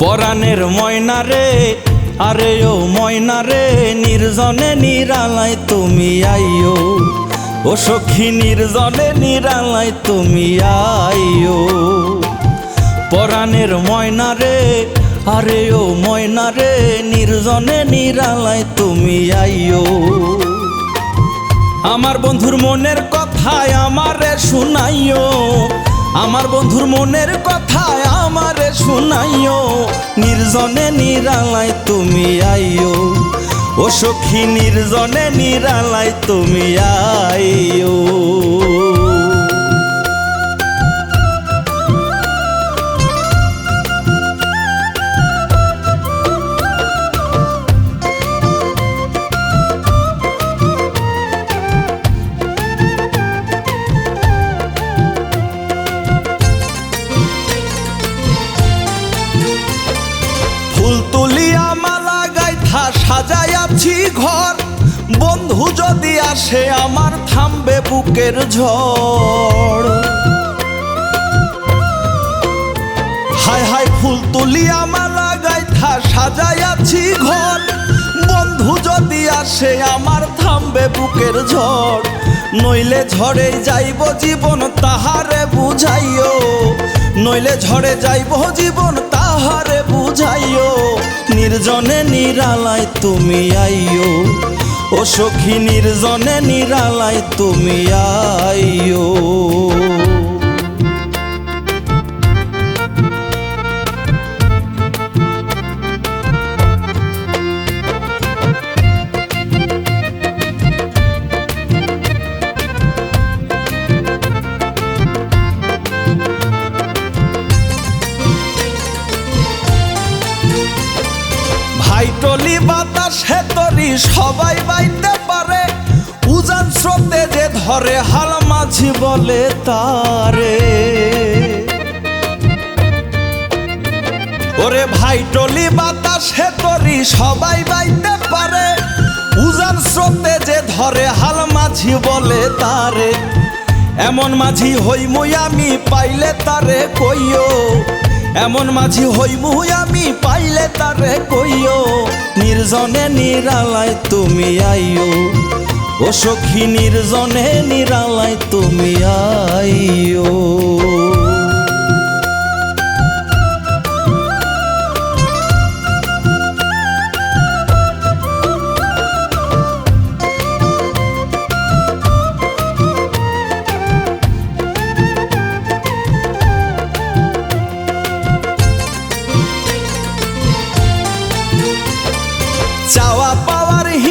পরাণের ময়না রে, আরে ও ময়না রে, নির্জনে নিরালায় তুমি আইও ও সখী, নির্জনে নিরালায় তুমি আইও পরাণের ময়না রে, আরে ও ময়না রে, নির্জনে নিরালায় তুমি আইও আমার বন্ধুর মনের কথায় আমারে শুনাইও আমার বন্ধুর মনের কথায় আমারে শুনাইও নির্জনে নিরালায় তুমি আইও। ও সখী নির্জনে নিরালায় তুমি আইও। গাইথা ঘর। বন্ধু যদি আসে, আমার থামবে বুকের ঝড়। হায় হায় ফুল তুলিয়া মালা গাইথা সাজাইয়াছি ঘর। বন্ধু যদি আসে, আমার থামবে বুকের ঝড়। নইলে ঝড়ে যাইব জীবন তাহারে বুঝাইও। নইলে ঝড়ে যাইব জীবন তাহারে বুঝাইও। নির্জনে নিরালায় তুমি আইও ও সখী নির্জনে নিরালায় তুমি আইও বাতাসে তরি, সবাই বাইতে পারে। উজান স্রোতে যে ধরে হাল মাঝি বলে তারে। ওরে ভাই টলি, বাতাসে তরি, সবাই বাইতে পারে। উজান স্রোতে যে ধরে হাল মাঝি বলে তারে। এমন মাঝি হইমুই আমি, পাইলে তারে কইও। এমন মাঝি হইমুই আমি পাইলে তারে কইও, নির্জনে নিরালায় তুমি আইও। ও সখী, নির্জনে নিরালায় তুমি আইও।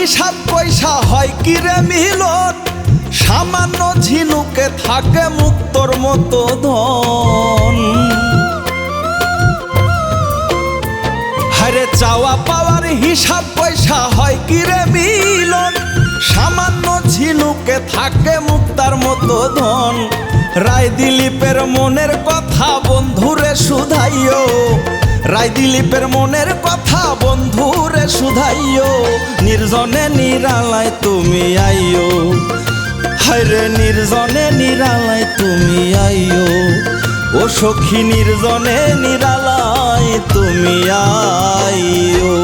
হিসাব পয়সা হয় কি রে মিলন? সামান্য ঝিনুকে থাকে মুক্তর মতো ধন। হারে চাওয়া পাওয়ার হিসাব পয়সা হয় কি রে মিলন? সামান্য ঝিনুকে থাকে মুক্তার মতো ধন। রায় দিলীপের মনের কথা বন্ধুরে শুধাইও। রায় দিলীপের মনের কথা বন্ধুরে শুধাইও, নির্জনে নিরালায় তুমি আইও। হায়রে নির্জনে নিরালায় তুমি আইও, ও সখী নির্জনে নিরালায় তুমি আইও।